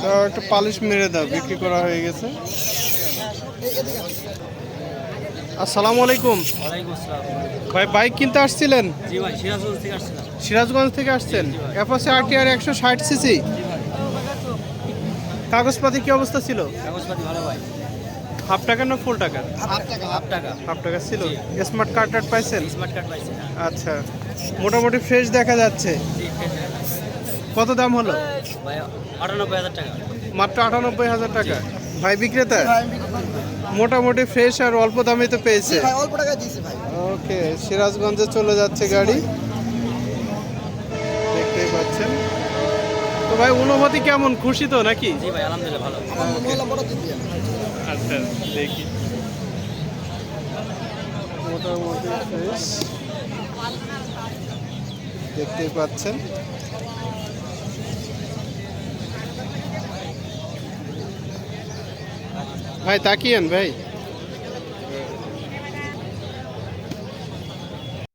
তো একটা পালিশ মেরে দাও বিক্রি করা হয়ে গেছে। আসসালামু আলাইকুম। ভাই বাইক কিনতে আসছিলেন? সিরাজগঞ্জ থেকে আসছিলাম। সিরাজগঞ্জ থেকে আসছেন? অ্যাপাসে আরটিআর একশো ষাট সিসি কাগজপাতি কি অবস্থা ছিল? হাফ টাকা না ফুল টাকা? হাফ টাকা হাফ হাফ টাকা ছিল। স্মার্ট কার্ড টার্ড পাইছেন? না আচ্ছা। মোটামুটি ফ্রেশ দেখা যাচ্ছে। কত দাম হলো? আটানব্বই হাজার টাকা। মাত্র আটানব্বই হাজার টাকা। ভাই বিক্রেতা? মোটামুটি ফ্রেশ আর অল্প দামে তো পেয়েছে। অল্প টাকা দিয়েছে ভাই। ওকে সিরাজগঞ্জে চলে যাচ্ছে গাড়ি। দেখতেই পাচ্ছেন। তো ভাই অনুভূতি কেমন? খুশি তো নাকি? জি ভাই আলহামদুলিল্লাহ ভালো। আমার মোবাইল নাম্বারটা দিবি আচ্ছা দেখি। মোটামুটি ফ্রেশ দেখতেই পাচ্ছেন। ভাই তাকিয়েন ভাই